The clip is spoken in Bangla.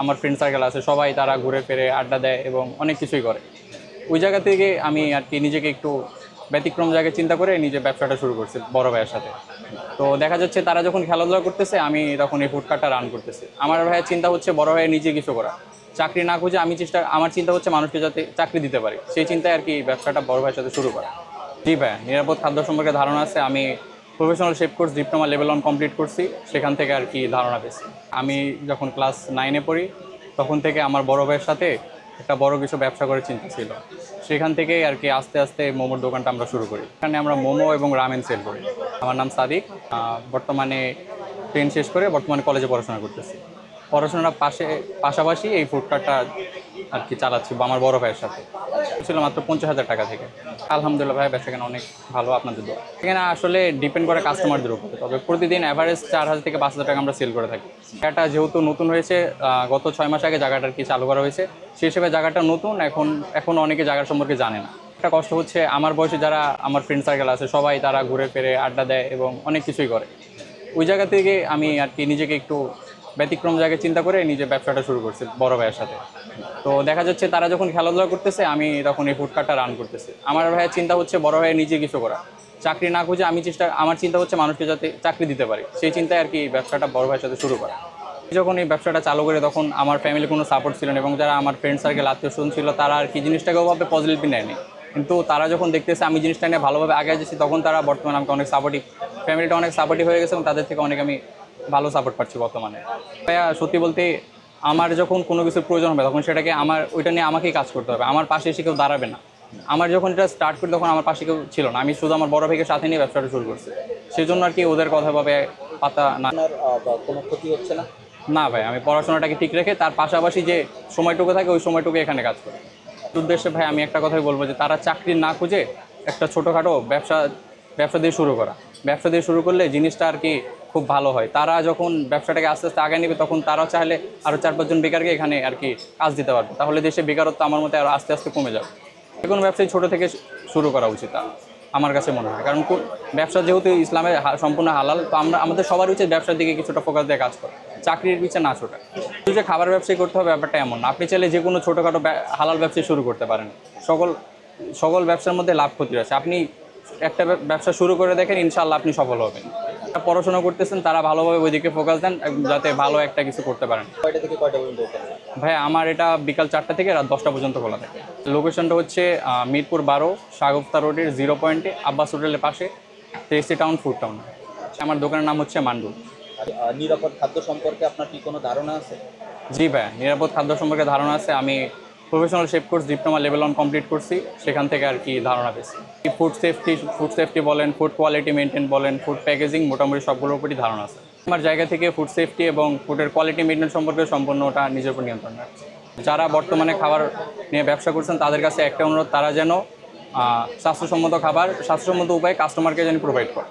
আমার ফ্রেন্ড সার্কেল আছে, সবাই তারা ঘুরে ফিরে আড্ডা দেয় এবং অনেক কিছুই করে। ওই জায়গা থেকে আমি আর কি নিজেকে একটু ব্যতিক্রম জায়গায় চিন্তা করে নিজে ব্যবসাটা শুরু করছি বড় ভাইয়ের সাথে। তো দেখা যাচ্ছে তারা যখন খেলাধুলা করতেছে, আমি তখন এই ফুডকার্টটা রান করতেছি। আমার ভাইয়ের চিন্তা হচ্ছে বড় ভাইয়ের নিজে কিছু করা চাকরি না খুঁজে আমি চেষ্টা, আমার চিন্তা হচ্ছে মানুষকে যাতে চাকরি দিতে পারি। সেই চিন্তায় আর কি ব্যবসাটা বড় ভাইয়ের সাথে শুরু করা। জি ভাই নিরাপদ খাদ্য সম্পর্কে ধারণা আছে, আমি professional chef course diploma level one complete করছি, সেখান থেকে আর কি ধারণা পেয়েছি। আমি যখন ক্লাস নাইনে পড়ি, তখন থেকে আমার বড় ভাইয়ের সাথে একটা বড় কিছু ব্যবসা করে চিন্তা ছিল। সেখান থেকেই আর কি আস্তে আস্তে মোমোর দোকানটা আমরা শুরু করি। এখানে আমরা মোমো এবং রামেন সেল করি। আমার নাম সাদিক। বর্তমানে ট্রেন শেষ করে বর্তমানে কলেজে পড়াশোনা করতেছি। পড়াশোনার পাশে, পাশাপাশি এই ফুড কার্টটা আর কি চালাচ্ছি বা আমার বড় ভাইয়ের সাথে। ছিল মাত্র পঞ্চাশ হাজার টাকা থেকে। আলহামদুলিল্লাহ ভাই ব্যবসা কেন অনেক ভালো আপনাদের দোয়া। এখানে আসলে ডিপেন্ড করে কাস্টমারদের উপরে। তবে প্রতিদিন অ্যাভারেজ চার হাজার থেকে পাঁচ হাজার টাকা আমরা সেল করে থাকি। জায়গাটা যেহেতু নতুন হয়েছে গত ছয় মাস আগে জায়গাটা আর কি চালু করা হয়েছে। সেই হিসেবে জায়গাটা নতুন, এখন এখন অনেকে জায়গা সম্পর্কে জানে না। একটা কষ্ট হচ্ছে, আমার বয়সে যারা আমার ফ্রেন্ড সার্কেল আছে, সবাই তারা ঘুরে ফিরে আড্ডা দেয় এবং অনেক কিছুই করে। ওই জায়গা থেকে আমি আর কি নিজেকে একটু ব্যতিক্রম জায়গায় চিন্তা করে নিজে ব্যবসাটা শুরু করছে বড় ভাইয়ের সাথে। তো দেখা যাচ্ছে তারা যখন খেলাধুলা করতেছে, আমি তখন এই ফুডকার্টটা রান করতেছি। আমার ভাইয়ের চিন্তা হচ্ছে বড় ভাইয়ের নিজে কিছু করা। চাকরি না খুঁজে আমি চেষ্টা, আমার চিন্তা হচ্ছে মানুষকে যাতে চাকরি দিতে পারি। সেই চিন্তায় আর কি ব্যবসাটা বড় ভাইয়ের সাথে শুরু করা। যখন এই ব্যবসাটা চালু করে তখন আমার ফ্যামিলি কোনো সাপোর্ট ছিল না এবং যারা আমার ফ্রেন্ড সার্কেল আত্মীয় স্বজন ছিল, তারা আর কি জিনিসটাকে ওভাবে পজিটিভলি নেয়নি। কিন্তু তারা যখন দেখতেছে আমি জিনিসটা নিয়ে ভালোভাবে আগে যাচ্ছি, তখন তারা বর্তমানে আমাকে অনেক সাপোর্টিভ ফ্যামিলিটা অনেক সাপোর্টিভ হয়ে গেছে এবং তাদের থেকে অনেক আমি ভালো সাপোর্ট পাচ্ছি বর্তমানে। ভাইয়া সত্যি বলতে আমার যখন কোনো কিছুর প্রয়োজন হবে তখন সেটাকে আমার ওইটা নিয়ে আমাকেই কাজ করতে হবে। আমার পাশে এসে কেউ দাঁড়াবে না। আমার যখন এটা স্টার্ট করি তখন আমার পাশে কেউ ছিল না। আমি শুধু আমার বড় ভাইকে সাথে নিয়ে ব্যবসাটা শুরু করছি। সেই জন্য আর কি ওদের কথা ভাবে পাতা না। কোনো ক্ষতি হচ্ছে না? না ভাই আমি পড়াশোনাটাকে ঠিক রেখে তার পাশাপাশি যে সময়টুকু থাকে ওই সময়টুকু এখানে কাজ করি। উদ্দেশ্যে ভাই আমি একটা কথাই বলব যে তারা চাকরি না খুঁজে একটা ছোটোখাটো ব্যবসা ব্যবসা দিয়ে শুরু করা। ব্যবসা দিয়ে শুরু করলে জিনিসটা আর কি খুব ভালো হয়। তারা যখন ব্যবসাটাকে আস্তে আস্তে আগে নেবে, তখন তারাও চাইলে আরও চার পাঁচজন বেকারকে এখানে আর কি কাজ দিতে পারবে। তাহলে দেশে বেকারত্ব আমার মতে আরও আস্তে আস্তে কমে যাবে। যে কোনো ব্যবসায় ছোটো থেকে শুরু করা উচিত আমার কাছে মনে হয়। কারণ ব্যবসা যেহেতু ইসলামের হা- সম্পূর্ণ হালাল, তো আমরা, আমাদের সবার উচিত ব্যবসার দিকে কিছুটা ফোকাস দিয়ে কাজ করা। চাকরির পিছে না ছোটা। শুধু যে খাবার ব্যবসায়ী করতে হবে ব্যাপারটা এমন আপনি চাইলে যে কোনো ছোটোখাটো হালাল ব্যবসায় শুরু করতে পারেন। সকল সকল ব্যবসার মধ্যে লাভ ক্ষতি আছে। আপনি একটা ব্যবসা শুরু করে দেখেন ইনশাল্লাহ আপনি সফল হবেন। পড়াশোনা করতেছেন তারা ভালোভাবে ওইদিকে ফোকাস দেন যাতে ভালো একটা কিছু করতে পারেন। কয়টা থেকে কয়টা পর্যন্ত ভাই আমার এটা বিকাল চারটা থেকে রাত দশটা পর্যন্ত খোলা থাকে। লোকেশনটা হচ্ছে মিরপুর বারো সাগফতা রোডের জিরো পয়েন্টে আব্বাস হোটেলের পাশে টেস্টি টাউন ফুড টাউন আমার দোকানের নাম হচ্ছে মান্ডু। নিরাপদ খাদ্য সম্পর্কে আপনার কি কোনো ধারণা আছে? জি ভাই নিরাপদ খাদ্য সম্পর্কে ধারণা আছে। আমি professional chef course, diploma level one complete করছি, সেখান থেকে আর কি ধারণা পেয়েছি। ফুড সেফটি ফুড সেফটি বলেন ফুড কোয়ালিটি মেনটেন বলেন ফুড প্যাকেজিং মোটামুটি সবগুলোর উপরই ধারণা আছে। আমার জায়গা থেকে ফুড সেফটি এবং ফুডের কোয়ালিটি মেনটেন সম্পর্কে সম্পূর্ণ ওটা নিজের উপর নিয়ন্ত্রণ রাখছে। যারা বর্তমানে খাবার নিয়ে ব্যবসা করছেন, তাদের কাছে একটা অনুরোধ, তারা যেন স্বাস্থ্যসম্মত খাবার, স্বাস্থ্যসম্মত উপায়ে কাস্টমারকে যেন প্রোভাইড করে।